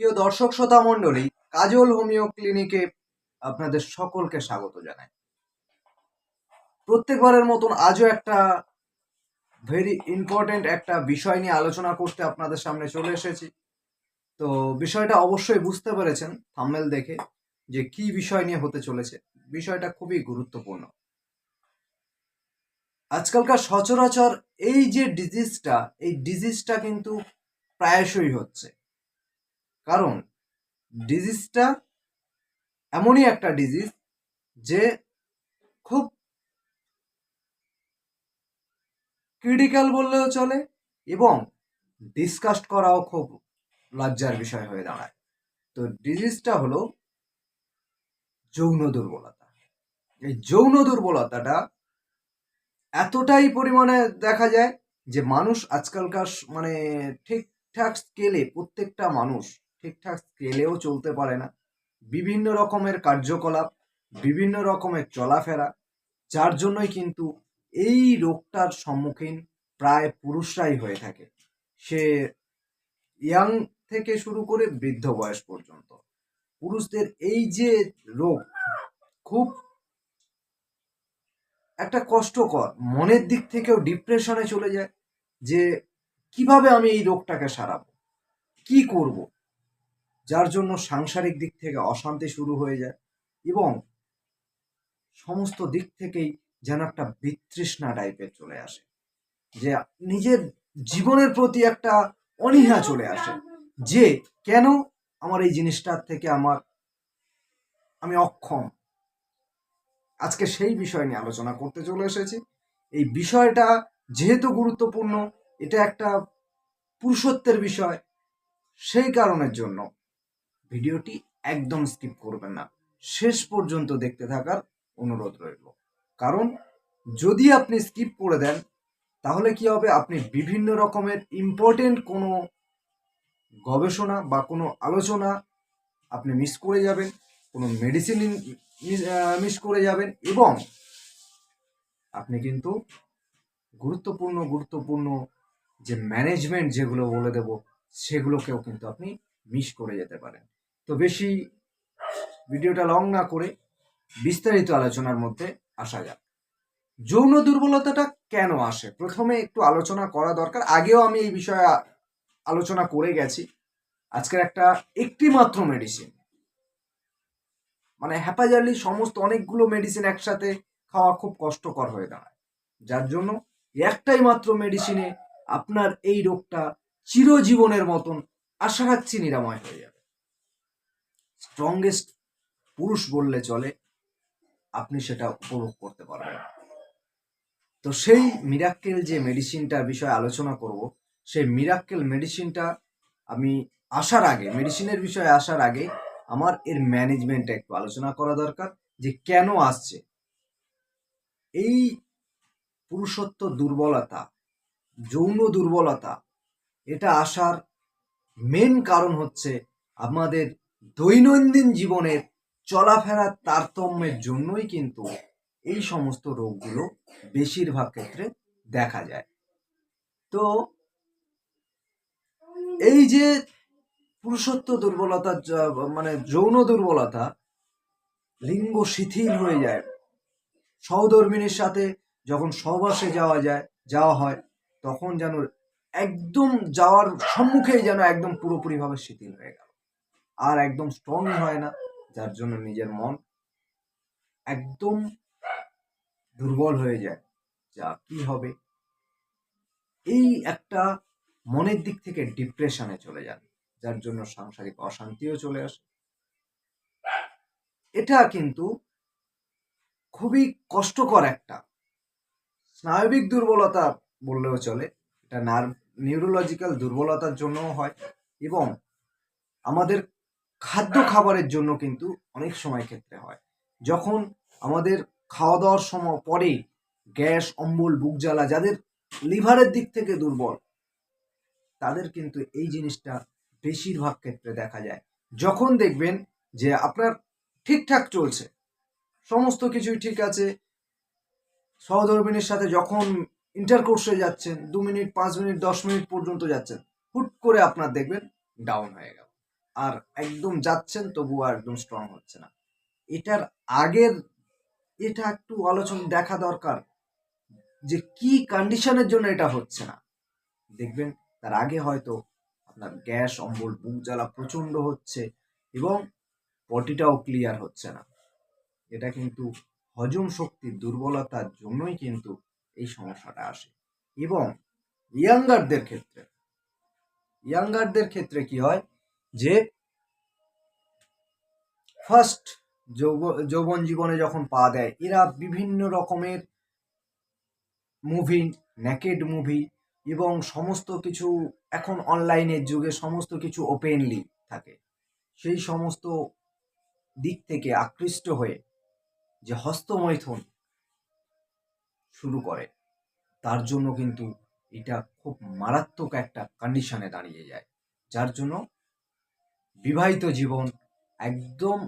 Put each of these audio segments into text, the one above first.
প্রিয় দর্শক শ্রোতা মণ্ডলী, কাজল হোমিও ক্লিনিকে আপনাদের সকলকে স্বাগত জানাই। প্রত্যেকবারের মতন আজও একটা ভেরি ইম্পর্টেন্ট একটা বিষয় নিয়ে আলোচনা করতে আপনাদের সামনে চলে এসেছি। তো বিষয়টা অবশ্যই বুঝতে পেরেছেন থাম্বেল দেখে যে কি বিষয় নিয়ে হতে চলেছে। বিষয়টা খুবই গুরুত্বপূর্ণ। আজকালকার সচরাচর এই যে ডিজিজটা এই ডিজিজটা কিন্তু প্রায়শই হচ্ছে। কারণ ডিজিজটা এমনই একটা ডিজিজ যে খুব ক্রিটিক্যাল বললেও চলে এবং ডিসকাস্ট করাও খুব লজ্জার বিষয় হয়ে দাঁড়ায়। তো ডিজিজটা হলো যৌন দুর্বলতা। এই যৌন দুর্বলতাটা এতটাই পরিমাণে দেখা যায় যে মানুষ আজকালকার মানে ঠিকঠাক স্কেলে প্রত্যেকটা মানুষ ঠিকঠাক স্কেলেও চলতে পারে না। বিভিন্ন রকমের কার্যকলাপ, বিভিন্ন রকমের চলাফেরা, যার জন্যই কিন্তু এই রোগটার সম্মুখীন প্রায় পুরুষরাই হয়ে থাকে। সে ইয়াং থেকে শুরু করে বৃদ্ধ বয়স পর্যন্ত। পুরুষদের এই যে রোগ, খুব একটা কষ্টকর, মনের দিক থেকেও ডিপ্রেশনে চলে যায় যে, কীভাবে আমি এই রোগটাকে সারাবো? কি করব? যার জন্য সাংসারিক দিক থেকে অশান্তি শুরু হয়ে যায় এবং সমস্ত দিক থেকেই যেন একটা বিতৃষ্ণা টাইপের চলে আসে। যে নিজের জীবনের প্রতি একটা অনীহা চলে আসে। যে কেন আমার এই জিনিসটার থেকে আমার, আমি অক্ষম? আজকে সেই বিষয় নিয়ে আলোচনা করতে চলে এসেছি। এই বিষয়টা যেহেতু গুরুত্বপূর্ণ, এটা একটা পুরুষত্বের বিষয়, সেই কারণের জন্য ভিডিওটি একদম স্কিপ করবেন না। শেষ পর্যন্ত দেখতে থাকার অনুরোধ রইল। কারণ, যদি আপনি স্কিপ করে দেন, তাহলে কি হবে? আপনি বিভিন্ন রকমের ইম্পর্টেন্ট কোনো গবেষণা বা কোনো আলোচনা আপনি মিস করে যাবেন, কোনো মেডিসিন মিস করে যাবেন এবং আপনি কিন্তু গুরুত্বপূর্ণ গুরুত্বপূর্ণ যে ম্যানেজমেন্ট যেগুলো বলে দেব, সেগুলোকেও কিন্তু আপনি মিস করে যেতে পারেন। তো বেশি ভিডিওটা লং না করে বিস্তারিত আলোচনার মধ্যে আসা যাক। যৌন দুর্বলতাটা কেন আসে? প্রথমে একটু আলোচনা করা দরকার। আগেও আমি এই বিষয়ে আলোচনা করে গেছি। আজকের একটা একটি মাত্র মেডিসিন মানে হ্যাপাজারলি সমস্ত অনেকগুলো মেডিসিন একসাথে খাওয়া খুব কষ্টকর হয়ে দাঁড়ায়। যার জন্য একটাই মাত্র মেডিসিনে আপনার এই রোগটা চিরজীবনের মতন আশা রাখছি নিরাময় হয়ে যাবে। স্ট্রংগেস্ট পুরুষ বললে চলে, আপনি সেটা উপভোগ করতে পারবেন। তো সেই মিরাক্কেল যে মেডিসিনটার বিষয়ে আলোচনা করব, সেই মিরাক্কেল মেডিসিনটা আমি আসার আগে মেডিসিনের বিষয়ে আসার আগে আমার এর ম্যানেজমেন্টটা একটু আলোচনা করা দরকার যে কেন আসছে। এই পুরুষত্ব দুর্বলতা, যৌন দুর্বলতা, এটা আসার মেন কারণ হচ্ছে আমাদের দৈনন্দিন জীবনের চলাফেরার তারতম্যের জন্যই কিন্তু এই সমস্ত রোগগুলো বেশিরভাগ ক্ষেত্রে দেখা যায়। তো এই যে পুরুষত্ব দুর্বলতা মানে যৌন দুর্বলতা লিঙ্গ শিথিল হয়ে যায়। সহধর্মিনীর সাথে যখন সহবাসে যাওয়া যায় যাওয়া হয় তখন যেন একদম যাওয়ার সম্মুখেই যেন একদম পুরোপুরিভাবে শিথিল হয়ে গেল। আর একদম স্ট্রং হয় না, যার জন্য নিজের মন একদম দুর্বল হয়ে যায়। যা কি হবে? এই একটা মনের দিক থেকে ডিপ্রেশনে চলে যান, যার জন্য সাংসারিক অশান্তিও চলে আসে। এটা কিন্তু খুবই কষ্টকর একটা, স্নায়বিক দুর্বলতা বললেও চলে, এটা নার্ভ নিউরোলজিক্যাল দুর্বলতার জন্যও হয় এবং আমাদের খাদ্য খাবারের জন্য কিন্তু অনেক সময় ক্ষেত্রে হয়। যখন আমাদের খাওয়া দাওয়ার সময় পরে গ্যাস অম্বল বুক জ্বালা যাদের লিভারের দিক থেকে দুর্বল তাদের কিন্তু এই জিনিসটা বেশিরভাগ ক্ষেত্রে দেখা যায়। যখন দেখবেন যে আপনার ঠিকঠাক চলছে সমস্ত কিছুই ঠিক আছে সহধর্মিনীর সাথে যখন ইন্টারকোর্সে যাচ্ছেন দু মিনিট পাঁচ মিনিট দশ মিনিট পর্যন্ত যাচ্ছেন হুট করে আপনার দেখবেন ডাউন হয়ে গেল। আর একদম যাচ্ছেন তবুও একদম স্ট্রং হচ্ছে না। এটার আগের, এটা একটু আলোচনা দেখা দরকার যে কি কন্ডিশনের জন্য এটা হচ্ছে না। দেখবেন তার আগে হয়তো আপনার গ্যাস, অম্বল, বুক জ্বালা প্রচণ্ড হচ্ছে এবং পটিটাও ক্লিয়ার হচ্ছে না। এটা কিন্তু হজম শক্তির দুর্বলতার জন্যই কিন্তু এই সমস্যাটা আসে। এবং ইয়াঙ্গারদের ক্ষেত্রে ইয়াঙ্গারদের ক্ষেত্রে কি হয়? যে ফার্স্ট যৌবন জীবনে যখন পা দেয়, এরা বিভিন্ন রকমের মুভি নেকেড মুভি এবং সমস্ত কিছু এখন অনলাইনের যুগে সমস্ত কিছু ওপেনলি থাকে। সেই সমস্ত দিক থেকে আকৃষ্ট হয়ে যে হস্তমৈথুন শুরু করে, তার জন্য কিন্তু এটা খুব মারাত্মক একটা কন্ডিশনে দাঁড়িয়ে যায়। যার জন্য বিবাহিত জীবন একদম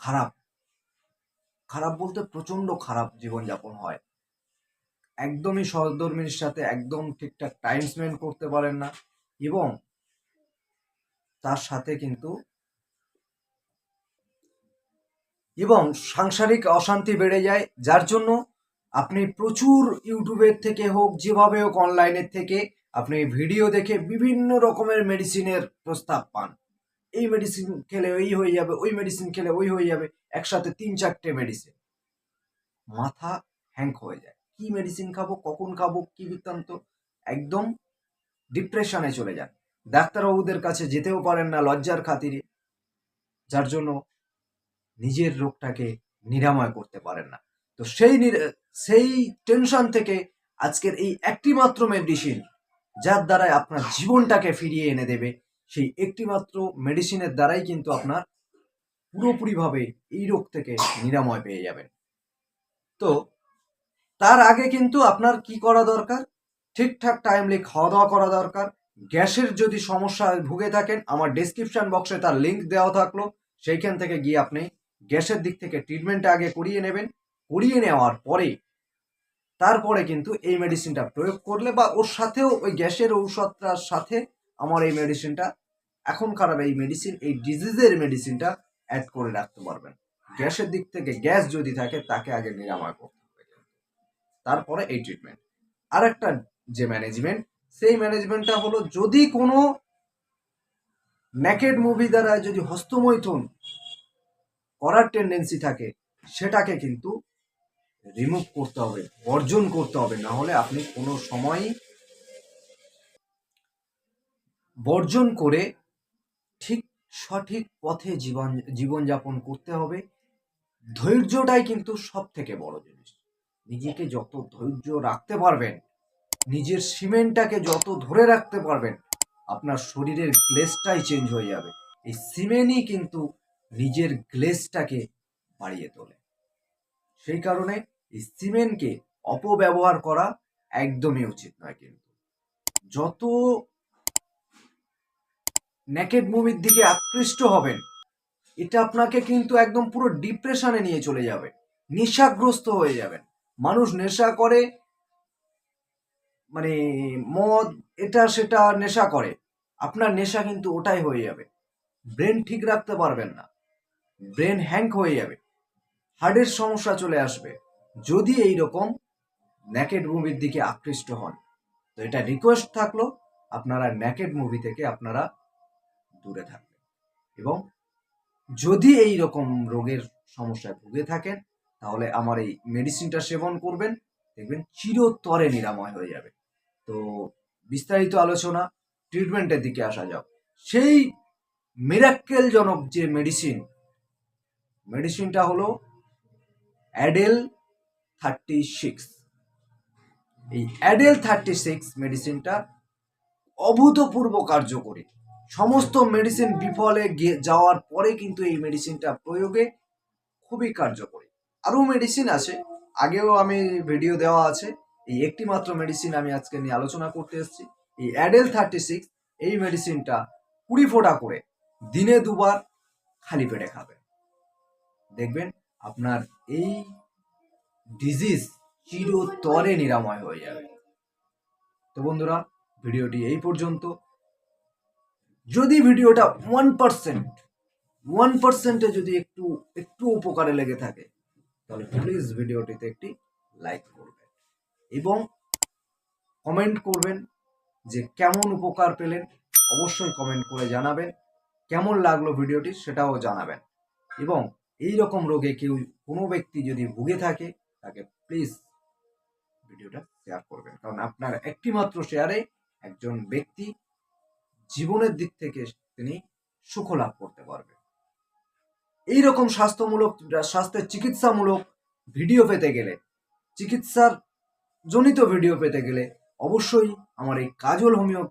খারাপ। খারাপ বলতে প্রচণ্ড খারাপ জীবনযাপন হয়। একদমই সহধর্মীর সাথে একদম ঠিকঠাক টাইম স্পেন্ড করতে পারেন না এবং তার সাথে কিন্তু এবং সাংসারিক অশান্তি বেড়ে যায়, যার জন্য আপনি প্রচুর ইউটিউবের থেকে হোক, যেভাবে হোক অনলাইনের থেকে আপনি ভিডিও দেখে বিভিন্ন রকমের মেডিসিনের প্রস্তাব পান। এই মেডিসিন খেলে এই হয়ে যাবে, ওই মেডিসিন খেলে ওই হয়ে যাবে, একসাথে তিন চারটে মেডিসিন মাথা হ্যাঙ্ক হয়ে যায়। কি মেডিসিন খাব, কখন খাব, কি বৃত্তান্ত? একদম ডিপ্রেশনে চলে যান। ডাক্তারবাবুদের কাছে যেতেও পারেন না লজ্জার খাতিরে। যার জন্য নিজের রোগটাকে নিরাময় করতে পারেন না। তো সেই সেই টেনশন থেকে আজকের এই একটি মাত্র মেডিসিন যার দ্বারাই আপনার জীবনটাকে ফিরিয়ে এনে দেবে, সেই একটিমাত্র মেডিসিনের দ্বারাই কিন্তু আপনার পুরোপুরিভাবে এই রোগ থেকে নিরাময় পেয়ে যাবেন। তো, তার আগে কিন্তু আপনার কি করা দরকার? ঠিকঠাক টাইমলি খাওয়া দাওয়া করা দরকার। গ্যাসের যদি সমস্যায় ভুগে থাকেন, আমার ডেসক্রিপশন বক্সে তার লিঙ্ক দেওয়া থাকল। সেইখান থেকে গিয়ে আপনি গ্যাসের দিক থেকে ট্রিটমেন্টটা আগে করিয়ে নেবেন। করিয়ে নেওয়ার পরে তারপরে কিন্তু এই মেডিসিনটা প্রয়োগ করলে বা ওর সাথেও ওই গ্যাসের ঔষধটার সাথে আমার এই মেডিসিনটা এখনকার এই মেডিসিন এই ডিজিজের মেডিসিনটা অ্যাড করে রাখতে পারবেন। গ্যাসের দিক থেকে গ্যাস যদি থাকে, তাকে আগে নিরাময় করতে হবে। তারপরে এই ট্রিটমেন্ট আর একটা যে ম্যানেজমেন্ট সেই ম্যানেজমেন্টটা হলো যদি কোনো নেকেড মুভি দ্বারা যদি হস্তমৈথুন করার টেন্ডেন্সি থাকে, সেটাকে কিন্তু রিমুভ করতে হবে বর্জন করতে হবে, না হলে আপনি কোনো সময়ই বর্জন করে ঠিক সঠিক পথে জীবন, জীবনযাপন করতে হবে। ধৈর্যটাই কিন্তু সব থেকে বড় জিনিস। নিজেকে যত ধৈর্য রাখতে পারবেন, নিজের সিমেন্টটাকে যত ধরে রাখতে পারবেন, আপনার শরীরের গ্লেসটাই চেঞ্জ হয়ে যাবে। এই সিমেন্টই কিন্তু নিজের গ্লেসটাকে বাড়িয়ে তোলে। সেই কারণে সিমেন্টকে অপব্যবহার করা একদমই উচিত নয় কিন্তু। যত নেকেড মুভির দিকে আকৃষ্ট হবেন, এটা আপনাকে কিন্তু একদম পুরো ডিপ্রেশনে নিয়ে চলে যাবে। নেশাগ্রস্ত হয়ে যাবেন। মানুষ নেশা করে মানে মদ, এটা, সেটা নেশা করে। আপনার নেশা কিন্তু ওটাই হয়ে যাবে। ব্রেন ঠিক রাখতে পারবেন না। ব্রেন হ্যাঙ্ক হয়ে যাবে। হার্টের সমস্যা চলে আসবে। যদি এই রকম ন্যাকেড মুভির দিকে আকৃষ্ট হন, তো এটা রিকোয়েস্ট থাকল আপনারা ন্যাকেড মুভি থেকে আপনারা দূরে থাকবেন। এবং যদি এই রকম রোগের সমস্যায় ভুগে থাকেন, তাহলে আমার এই মেডিসিনটা সেবন করবেন, দেখবেন চিরতরে নিরাময় হয়ে যাবে। তো বিস্তারিত আলোচনা ট্রিটমেন্টের দিকে আসা যাক। সেই মিরাক্কেলজনক যে মেডিসিন মেডিসিনটা হলো অ্যাডেল থার্টি সিক্স। এই অ্যাডেল থার্টি সিক্স মেডিসিনটা অভূতপূর্ব কার্যকরী। সমস্ত মেডিসিন বিফলে যাওয়ার পরে কিন্তু এই মেডিসিনটা প্রয়োগে খুবই কার্যকরী। আরও মেডিসিন আছে, আগেও আমি ভিডিও দেওয়া আছে। এই একটি মাত্র মেডিসিন আমি আজকে নিয়ে আলোচনা করতে এসেছি। এই অ্যাডেল থার্টি সিক্স এই মেডিসিনটা কুড়ি ফোঁটা করে দিনে দুবার খালি পেটে খাবেন দেখবেন আপনার এই ডিজিজ চিরতরে নিরাময় হয়ে যাবে। তো বন্ধুরা, ভিডিওটি এই পর্যন্ত। যদি ভিডিওটা ওয়ান পার্সেন্ট ওয়ান পার্সেন্টে যদি একটু একটু উপকারে লেগে থাকে, তাহলে প্লিজ ভিডিওটিতে একটি লাইক করবেন এবং কমেন্ট করবেন যে কেমন উপকার পেলেন। অবশ্যই কমেন্ট করে জানাবেন, কেমন লাগল ভিডিওটি সেটাও জানাবেন এবং এই রকম রোগে কেউ কোনো ব্যক্তি যদি ভুগে থাকে, তাকে প্লিজ ভিডিওটা শেয়ার করবেন। কারণ আপনার একটি মাত্র শেয়ারে একজন ব্যক্তি জীবনের দিক থেকে তিনি সুখ লাভ করতে পারবে। এই রকম স্বাস্থ্যমূলক, স্বাস্থ্যের চিকিৎসামূলক ভিডিও পেতে গেলে, চিকিৎসার জনিত ভিডিও পেতে গেলে অবশ্যই আমার এই কাজল হোমিও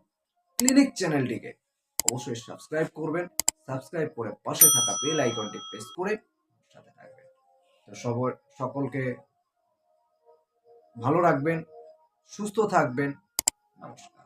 ক্লিনিক চ্যানেলটিকে অবশ্যই সাবস্ক্রাইব করবেন। সাবস্ক্রাইব করে পাশে থাকা বেল আইকনটি প্রেস করে তো সকলকে ভালো রাখবেন সুস্থ থাকবেন। নমস্কার।